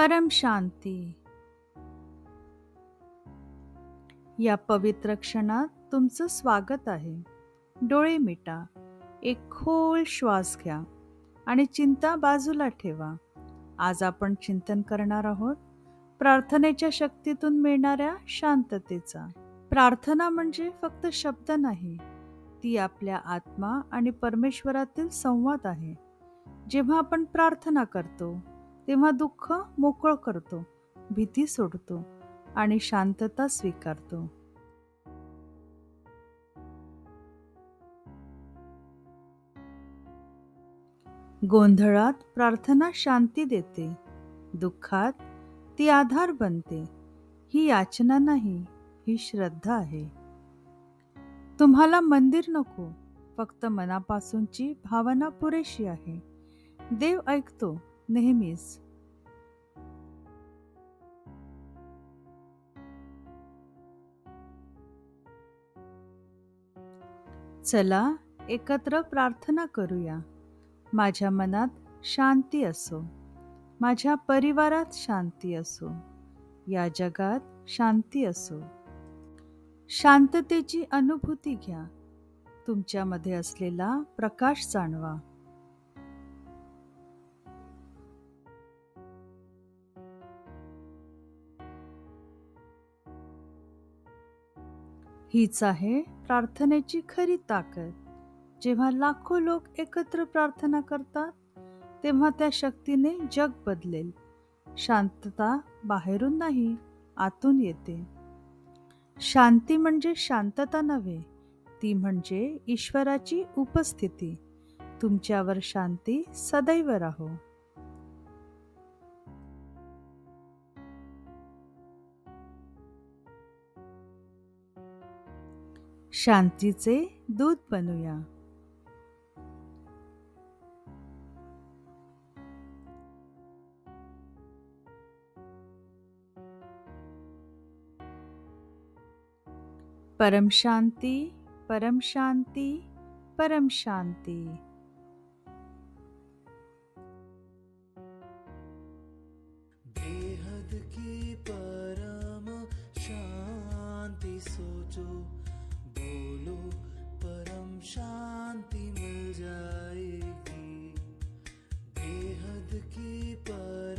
परम शांती. या पवित्र क्षणात तुमचं स्वागत आहे. डोळे मिटा. एक खोल श्वास घ्या आणि चिंता बाजूला ठेवा. आज आपण चिंतन करणार आहोत. प्रार्थनेच्या शक्तीतून मिळणाऱ्या शांततेचा. प्रार्थना म्हणजे फक्त शब्द नाही. ती आपल्या आत्मा आणि परमेश्वरातील संवाद आहे. जेव्हा आपण प्रार्थना करतो तेव्हा दुःख मोकळ करतो भीती सोडतो आणि शांतता स्वीकारतो. गोंधळात प्रार्थना शांती देते दुःखात ती आधार बनते ही याचना नाही ही श्रद्धा आहे. तुम्हाला मंदिर नको फक्त मनापासूनची भावना पुरेशी आहे. देव ऐकतो नेहमीच. चला एकत्र प्रार्थना करूया. माझ्या मनात शांती असो. माझ्या परिवारात शांती असो. या जगात शांती असो. शांततेची अनुभूती घ्या. तुमच्यामध्ये असलेला प्रकाश जाणवा. हीच आहे प्रार्थनेची खरी ताकद. जेव्हा लाखो लोक एकत्र प्रार्थना करतात तेव्हा त्या शक्तीने जग बदलेल. शांतता बाहेरून नाही आतून येते. शांती म्हणजे शांतता नव्हे ती म्हणजे ईश्वराची उपस्थिती. तुमच्यावर शांती सदैव राहो. शांतीचे दूध बनूया. परम शांती परम शांती परम शांती. बेहद की परम शांति सोचो। शांति मिल जाएगी। बेहद की पर